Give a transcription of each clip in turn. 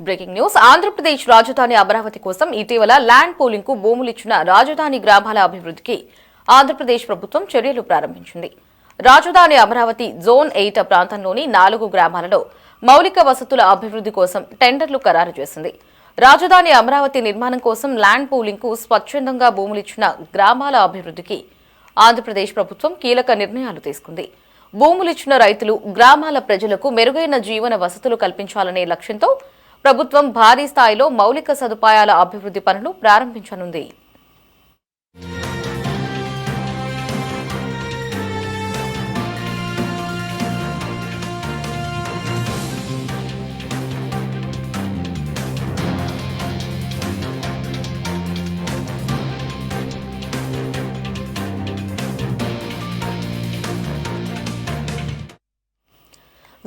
Breaking news. Andhra Pradesh రాజధాని అమరావతి కోసం ఇటీవల ల్యాండ్ పోలింగ్కు భూములు ఇచ్చిన రాజధాని గ్రామాల అభివృద్ధికి ఆంధ్రప్రదేశ్ ప్రభుత్వం చర్యలు ప్రారంభించింది. రాజధాని అమరావతి జోన్ ఎయిట్ ప్రాంతంలోని నాలుగు గ్రామాలలో మౌలిక వసతుల అభివృద్ధి కోసం టెండర్లు ఖరారు చేసింది. రాజధాని అమరావతి నిర్మాణం కోసం ల్యాండ్ పూలింగ్కు స్వచ్ఛందంగా భూములిచ్చిన గ్రామాల అభివృద్ధికి ఆంధ్రప్రదేశ్ ప్రభుత్వం కీలక నిర్ణయాలు తీసుకుంది. భూములిచ్చిన రైతులు గ్రామాల ప్రజలకు మెరుగైన జీవన వసతులు కల్పించాలనే లక్ష్యంతో ప్రభుత్వం భారీ స్థాయిలో మౌలిక సదుపాయాల అభివృద్ధి పనులు ప్రారంభించనుంది.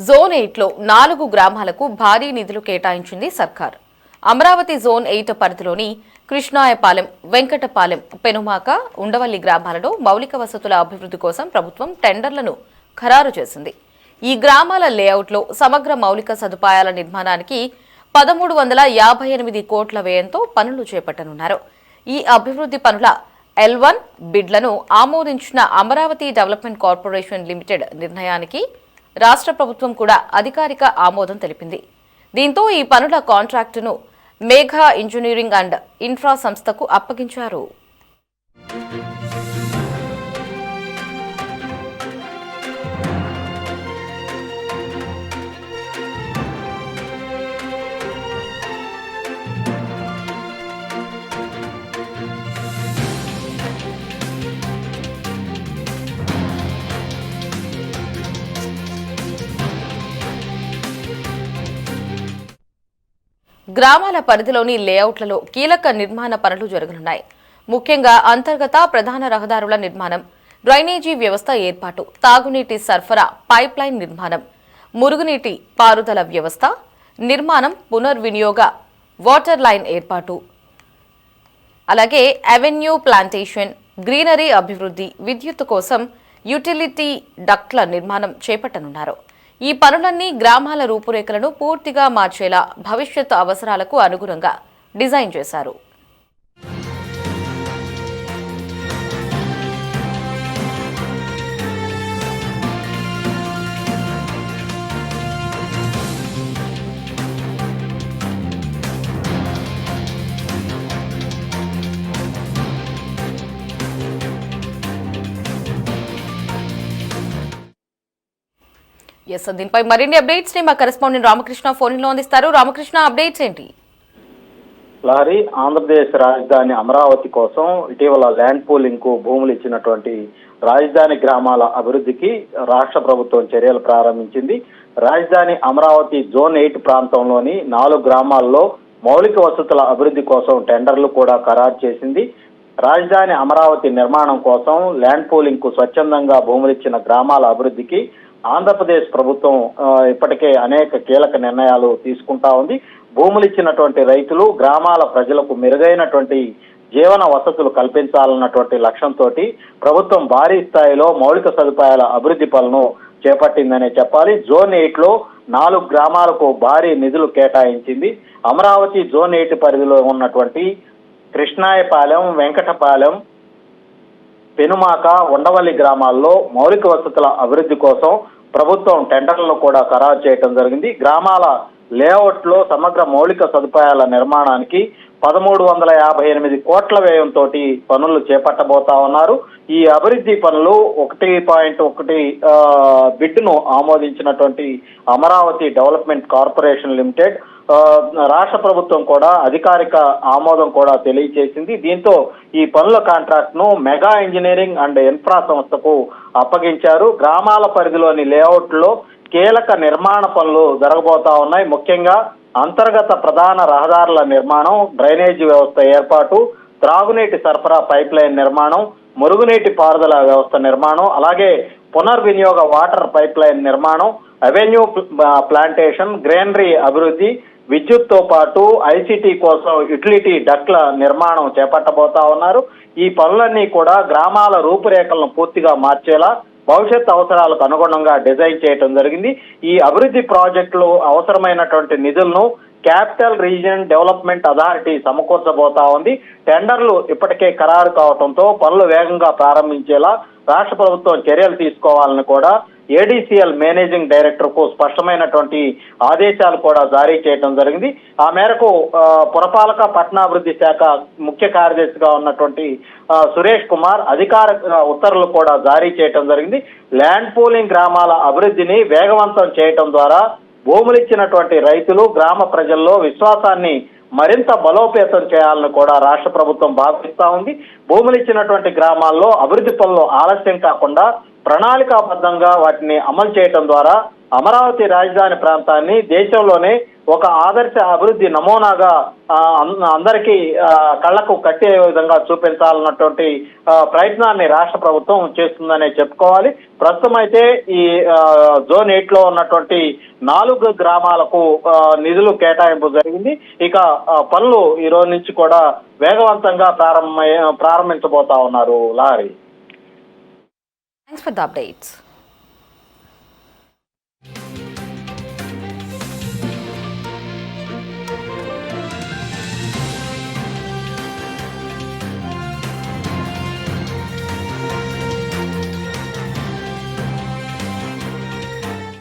జోన్ ఎయిట్లో నాలుగు గ్రామాలకు భారీ నిధులు కేటాయించింది సర్కార్. అమరావతి జోన్ ఎయిట్ పరిధిలోని కృష్ణాయపాలెం వెంకటపాలెం పెనుమాక ఉండవల్లి గ్రామాలలో మౌలిక వసతుల అభివృద్ధి కోసం ప్రభుత్వం టెండర్లను ఖరారు చేసింది. ఈ గ్రామాల లేఅవుట్లో సమగ్ర మౌలిక సదుపాయాల నిర్మాణానికి పదమూడు వందల యాభై ఎనిమిది కోట్ల వ్యయంతో పనులు చేపట్టనున్నారు. ఈ అభివృద్ధి పనుల ఎల్ వన్ బిడ్లను ఆమోదించిన అమరావతి డెవలప్మెంట్ కార్పొరేషన్ లిమిటెడ్ నిర్ణయానికి రాష్ట్ర ప్రభుత్వం కూడా అధికారిక ఆమోదం తెలిపింది. దీంతో ఈ పనుల కాంట్రాక్టును మేఘా ఇంజనీరింగ్ అండ్ ఇన్ఫ్రా సంస్థకు అప్పగించారు. గ్రామాల పరిధిలోని లేఅవుట్లలో కీలక నిర్మాణ పనులు జరగనున్నాయి. ముఖ్యంగా అంతర్గత ప్రధాన రహదారుల నిర్మాణం డ్రైనేజీ వ్యవస్థ ఏర్పాటు తాగునీటి సరఫరా పైప్లైన్ నిర్మాణం మురుగునీటి పారుదల వ్యవస్థ నిర్మాణం పునర్వినియోగ వాటర్ లైన్ ఏర్పాటు. అలాగే అవెన్యూ ప్లాంటేషన్ గ్రీనరీ అభివృద్ధి విద్యుత్ కోసం యుటిలిటీ డక్ట్ల నిర్మాణం చేపట్టనున్నారు. ఈ పనులన్నీ గ్రామాల రూపురేఖలను పూర్తిగా మార్చేలా భవిష్యత్ అవసరాలకు అనుగుణంగా డిజైన్ చేశారు. ఎస్ దీనిపై మరిన్ని అప్డేట్స్ని మా కరెస్పాండెంట్ రామకృష్ణ ఫోన్లో అందిస్తారు. రామకృష్ణ అప్డేట్స్ ఏంటి? లారీ ఆంధ్రప్రదేశ్ రాజధాని అమరావతి కోసం ఇటీవల ల్యాండ్ పూలింగ్కు భూములు ఇచ్చినటువంటి రాజధాని గ్రామాల అభివృద్ధికి రాష్ట్ర ప్రభుత్వం చర్యలు ప్రారంభించింది. రాజధాని అమరావతి జోన్ ఎయిట్ ప్రాంతంలోని నాలుగు గ్రామాల్లో మౌలిక వసతుల అభివృద్ధి కోసం టెండర్లు కూడా ఖరారు చేసింది. రాజధాని అమరావతి నిర్మాణం కోసం ల్యాండ్ పూలింగ్కు స్వచ్ఛందంగా భూములు ఇచ్చిన గ్రామాల అభివృద్ధికి ఆంధ్రప్రదేశ్ ప్రభుత్వం ఇప్పటికే అనేక కీలక నిర్ణయాలు తీసుకుంటా ఉంది. భూములు ఇచ్చినటువంటి రైతులు గ్రామాల ప్రజలకు మెరుగైనటువంటి జీవన వసతులు కల్పించాలన్నటువంటి లక్ష్యంతో ప్రభుత్వం భారీ స్థాయిలో మౌలిక సదుపాయాల అభివృద్ధి పనులను చేపట్టిందనే చెప్పాలి. జోన్ ఎయిట్లో నాలుగు గ్రామాలకు భారీ నిధులు కేటాయించింది. అమరావతి జోన్ ఎయిట్ పరిధిలో ఉన్నటువంటి కృష్ణాయపాలెం వెంకటపాలెం పెనుమాక ఉండవల్లి గ్రామాల్లో మౌలిక వసతుల అభివృద్ధి కోసం ప్రభుత్వం టెండర్లను కూడా ఖరారు చేయడం జరిగింది. గ్రామాల లేఅవుట్లో సమగ్ర మౌలిక సదుపాయాల నిర్మాణానికి పదమూడు వందల యాభై ఎనిమిది కోట్ల వ్యయంతో పనులు చేపట్టబోతా ఉన్నారు. ఈ అభివృద్ధి పనులు ఒకటి పాయింట్ ఒకటి ఆ, బిడ్ను ఆమోదించినటువంటి అమరావతి డెవలప్మెంట్ కార్పొరేషన్ లిమిటెడ్ రాష్ట్ర ప్రభుత్వం కూడా అధికారిక ఆమోదం కూడా తెలియజేసింది దీంతో ఈ పనుల కాంట్రాక్ట్ను మెగా ఇంజనీరింగ్ అండ్ ఇన్ఫ్రా సంస్థకు అప్పగించారు. గ్రామాల పరిధిలోని లేఅవుట్లో కీలక నిర్మాణ పనులు జరగబోతా ఉన్నాయి. ముఖ్యంగా అంతర్గత ప్రధాన రహదారుల నిర్మాణం డ్రైనేజీ వ్యవస్థ ఏర్పాటు త్రాగునీటి సరఫరా పైప్ లైన్ నిర్మాణం మురుగునీటి పారుదల వ్యవస్థ నిర్మాణం అలాగే పునర్వినియోగ వాటర్ పైప్ లైన్ నిర్మాణం అవెన్యూ ప్లాంటేషన్ గ్రీనరీ అభివృద్ధి విద్యుత్తో పాటు ఐసీటీ కోసం యుటిలిటీ డక్ల నిర్మాణం చేపట్టబోతా ఉన్నారు. ఈ పనులన్నీ కూడా గ్రామాల రూపురేఖలను పూర్తిగా మార్చేలా భవిష్యత్ అవసరాలకు అనుగుణంగా డిజైన్ చేయటం జరిగింది. ఈ అభివృద్ధి ప్రాజెక్టులు అవసరమైనటువంటి నిధులను క్యాపిటల్ రీజియన్ డెవలప్మెంట్ అథారిటీ సమకూర్చబోతా ఉంది. టెండర్లు ఇప్పటికే ఖరారు కావడంతో పనులు వేగంగా ప్రారంభించేలా రాష్ట్ర ప్రభుత్వం చర్యలు తీసుకోవాలని కూడా ఏడీసీఎల్ మేనేజింగ్ డైరెక్టర్కు స్పష్టమైనటువంటి ఆదేశాలు కూడా జారీ చేయడం జరిగింది. ఆ మేరకు పురపాలక పట్టణాభివృద్ధి శాఖ ముఖ్య కార్యదర్శిగా ఉన్నటువంటి సురేష్ కుమార్ అధికార ఉత్తర్వులు కూడా జారీ చేయడం జరిగింది. ల్యాండ్ పూలింగ్ గ్రామాల అభివృద్ధిని వేగవంతం చేయటం ద్వారా భూములు ఇచ్చినటువంటి రైతులు గ్రామ ప్రజల్లో విశ్వాసాన్ని మరింత బలోపేతం చేయాలని కూడా రాష్ట్ర ప్రభుత్వం భావిస్తా ఉంది. భూములు ఇచ్చినటువంటి గ్రామాల్లో అభివృద్ధి పనులు ఆలస్యం కాకుండా ప్రణాళికాబద్ధంగా వాటిని అమలు చేయటం ద్వారా అమరావతి రాజధాని ప్రాంతాన్ని దేశంలోనే ఒక ఆదర్శ అభివృద్ధి నమూనాగా అం- అందరికీ కళ్ళకు కళ్ళకు కట్టే విధంగా చూపించాలన్నటువంటి ప్రయత్నాన్ని రాష్ట్ర ప్రభుత్వం చేస్తుందనే చెప్పుకోవాలి. ప్రస్తుతం అయితే ఈ జోన్ ఎయిట్లో ఉన్నటువంటి నాలుగు గ్రామాలకు నిధులు కేటాయింపు జరిగింది. ఇక పనులు ఈ రోజు నుంచి కూడా వేగవంతంగా ప్రారంభమై ప్రారంభించబోతా ఉన్నారు lorry. Thanks for the updates